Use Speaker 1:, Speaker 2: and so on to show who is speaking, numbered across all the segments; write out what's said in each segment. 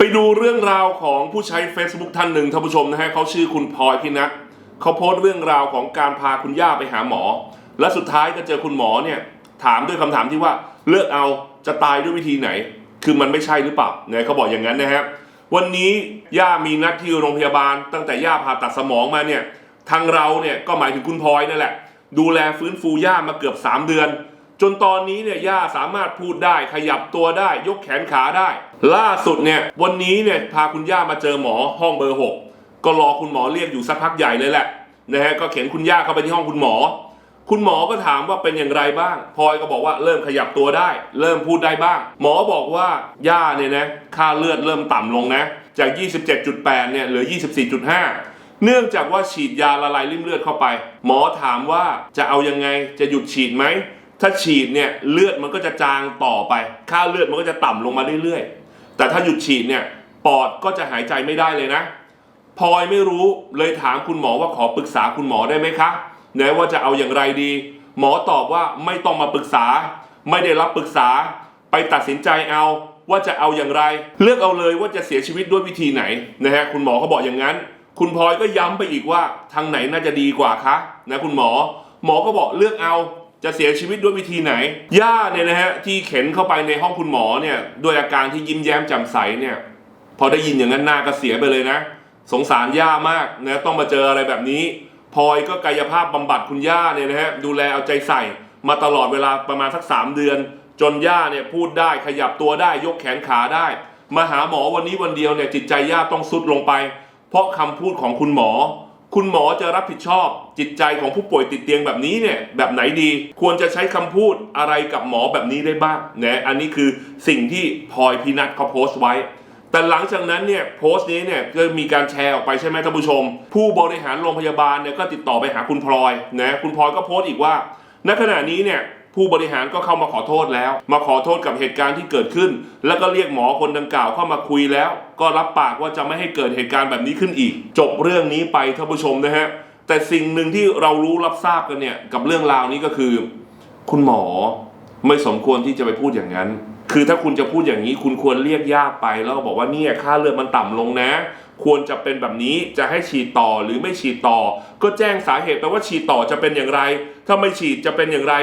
Speaker 1: ไปดูเรื่องราวของผู้ใช้ Facebook ท่านหนึ่งท่านผู้ชมนะฮะเขาชื่อคุณพลอยพินัทเขาโพสต์เรื่องราวของการพาคุณย่าไปหาหมอ และสุดท้ายก็เจอคุณหมอเนี่ยถามด้วยคำถามที่ว่าเลือกเอาจะตายด้วยวิธีไหน คือมันไม่ใช่หรือเปล่าเนี่ยเขาบอกอย่างนั้นนะฮะวันนี้ย่ามีนัดที่โรงพยาบาล ตั้งแต่ย่าผ่าตัดสมองมาเนี่ยทางเราเนี่ยก็หมายถึงคุณพลอยนั่นแหละ ดูแลฟื้นฟูย่ามาเกือบ 3 เดือน จนตอนนี้เนี่ยย่าสามารถพูดได้ขยับตัวได้ ยกแขนขาได้ ล่าสุดเนี่ยวันนี้เนี่ยพาคุณย่ามาเจอหมอห้องเบอร์ 6 ก็รอคุณหมอเรียกอยู่สักพักใหญ่เลยแหละนะฮะก็เข็นคุณย่าเข้าไปที่ห้องคุณหมอ คุณหมอก็ถามว่าเป็นอย่างไรบ้างพลอยก็บอกว่าเริ่มขยับตัวได้ เริ่มพูดได้บ้าง หมอบอกว่าย่าเนี่ยนะค่าเลือดเริ่มต่ำลงนะจาก 27.8 เนี่ยเหลือ 24.5 เนื่องจากว่าฉีดยาละลายริ่มเลือดเข้าไป หมอถามว่าจะเอายังไงจะหยุดฉีดไหมถ้าฉีดเนี่ยเลือดมันก็จะจางต่อไป ค่าเลือดมันก็จะต่ำลงมาเรื่อยๆ แต่ถ้าหยุดฉีดเนี่ยปอดก็จะหายใจไม่ได้เลยนะพลอยไม่รู้เลยถามคุณหมอว่าขอปรึกษาคุณหมอได้ไหมคะไหนว่าจะเอาอย่างไรดี หมอตอบว่าไม่ต้องมาปรึกษา ไม่ได้รับปรึกษา ไปตัดสินใจเอาว่าจะเอาอย่างไร เลือกเอาเลยว่าจะเสียชีวิตด้วยวิธีไหนนะฮะคุณหมอเขาบอกอย่างนั้น คุณพลอยก็ย้ำไปอีกว่าทางไหนน่าจะดีกว่าคะนะคุณหมอ หมอก็บอกเลือกเอา จะเสียชีวิตด้วยวิธีไหน ย่าเนี่ยนะฮะที่เข็นเข้าไปในห้องคุณหมอเนี่ยด้วยอาการที่ยิ้มแย้มแจ่มใสเนี่ยพอได้ยินอย่างนั้นหน้าก็เสียไปเลยนะ สงสารย่ามากนะต้องมาเจออะไรแบบนี้พลอยก็กายภาพบำบัดคุณย่าเนี่ยนะฮะดูแลเอาใจใส่ มาตลอดเวลาประมาณสัก 3 เดือน จนย่าเนี่ยพูดได้ขยับตัวได้ยกแขนขาได้ มาหาหมอวันนี้วันเดียวเนี่ยจิตใจย่าต้องสุดลงไป เพราะคำพูดของคุณหมอ คุณหมอจะรับผิดชอบจิตใจของผู้ป่วยติดเตียงแบบนี้เนี่ยแบบไหนดี ควรจะใช้คำพูดอะไรกับหมอแบบนี้ได้บ้างนะอันนี้คือสิ่งที่พลอยพินัทเขาโพสต์ไว้ แต่หลังจากนั้นเนี่ยโพสต์นี้เนี่ยก็มีการแชร์ออกไปใช่ไหมท่านผู้ชม ผู้บริหารโรงพยาบาลเนี่ยก็ติดต่อไปหาคุณพลอยนะคุณพลอยก็โพสต์อีกว่าณขณะนี้เนี่ย ผู้บริหารก็เข้ามาขอโทษแล้ว มาขอโทษกับเหตุการณ์ที่เกิดขึ้น แล้วก็เรียกหมอคนดังกล่าวเข้ามาคุยแล้ว ก็รับปากว่าจะไม่ให้เกิดเหตุการณ์แบบนี้ขึ้นอีก จบเรื่องนี้ไปท่านผู้ชมนะฮะแต่สิ่งหนึ่งที่เรารู้รับทราบกันเนี่ยกับเรื่องราวนี้ก็คือ คุณหมอไม่สมควรที่จะไปพูดอย่างนั้น คือถ้าคุณจะพูดอย่างนี้คุณควรเรียกญาติไป แล้วก็บอกว่าเนี่ยค่าเลือดมันต่ำลงนะ ควรจะเป็นแบบนี้จะให้ฉีดต่อหรือไม่ฉีดต่อ ก็แจ้งสาเหตุไปว่าฉีดต่อจะเป็นอย่างไร ถ้าไม่ฉีดจะเป็นอย่างไร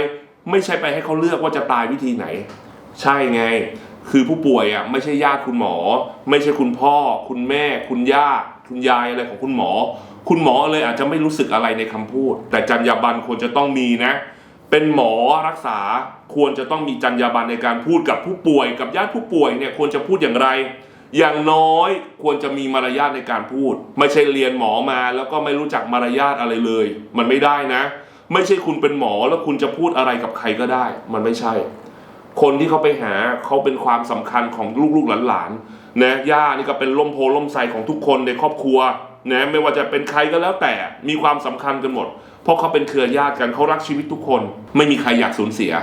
Speaker 1: ไม่ใช่ไปให้เขาเลือกว่าจะตายวิธีไหน ใช่ไง คือผู้ป่วยอะไม่ใช่ญาติคุณหมอ ไม่ใช่คุณพ่อ คุณแม่ คุณย่า คุณยายอะไรของคุณหมอ คุณหมอเลยอาจจะไม่รู้สึกอะไรในคำพูด แต่จรรยาบรรณควรจะต้องมีนะ เป็นหมอรักษาควรจะต้องมีจรรยาบรรณในการพูดกับผู้ป่วย กับญาติผู้ป่วยเนี่ยควรจะพูดอย่างไรอย่างน้อยควรจะมีมารยาทในการพูด ไม่ใช่เรียนหมอมาแล้วก็ไม่รู้จักมารยาทอะไรเลย มันไม่ได้นะ ไม่ใช่คุณเป็นหมอแล้วคุณจะพูดอะไรกับใครก็ได้ มันไม่ใช่ คนที่เขาไปหาเขาเป็นความสำคัญของลูกๆหลานๆนะย่านี่ก็เป็นล่มโพล่มไทรของทุกคนในครอบครัวนะไม่ว่าจะเป็นใครก็แล้วแต่มีความสำคัญกันหมด เพราะเขาเป็นเครือญาติกันเขารักชีวิตทุกคน ไม่มีใครอยากสูญเสีย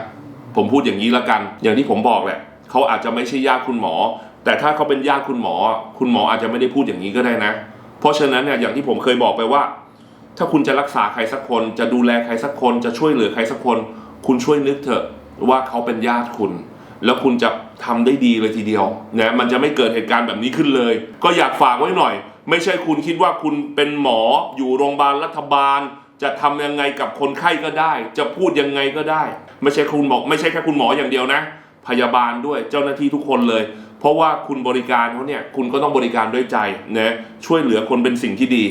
Speaker 1: ผมพูดอย่างนี้ละกัน อย่างที่ผมบอกแหละเขาอาจจะไม่ใช่ญาติคุณหมอ แต่ถ้าเขาเป็นญาติคุณหมอ คุณหมออาจจะไม่ได้พูดอย่างนี้ก็ได้นะ เพราะฉะนั้นเนี่ยอย่างที่ผมเคยบอกไปว่า ถ้าคุณจะรักษาใครสักคน จะดูแลใครสักคน จะช่วยเหลือใครสักคน คุณช่วยนึกเถอะว่าเขาเป็นญาติคุณ แล้วคุณจะทำได้ดีเลยทีเดียวนะมันจะไม่เกิดเหตุการณ์แบบนี้ขึ้นเลย ก็อยากฝากไว้หน่อย ไม่ใช่คุณคิดว่าคุณเป็นหมออยู่โรงพยาบาลรัฐบาล จะทำยังไงกับคนไข้ก็ได้ จะพูดยังไงก็ได้ ไม่ใช่คุณหมอไม่ใช่แค่คุณหมออย่างเดียวนะ พยาบาลด้วยเจ้าหน้าที่ทุกคนเลย เพราะว่าคุณบริการเขาเนี่ยคุณก็ต้องบริการด้วยใจนะช่วยเหลือคนเป็นสิ่งที่ดี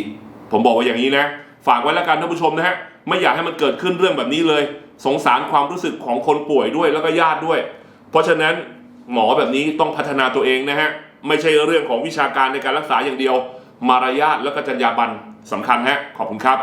Speaker 1: ผมบอกว่าอย่างนี้นะ ฝากไว้แล้วกันท่านผู้ชมนะฮะไม่อยากให้มันเกิดขึ้นเรื่องแบบนี้เลย สงสารความรู้สึกของคนป่วยด้วยแล้วก็ญาติด้วย เพราะฉะนั้นหมอแบบนี้ต้องพัฒนาตัวเองนะฮะไม่ใช่เรื่องของวิชาการในการรักษาอย่างเดียว มารยาทและก็จรรยาบรรณสำคัญฮะขอบคุณครับ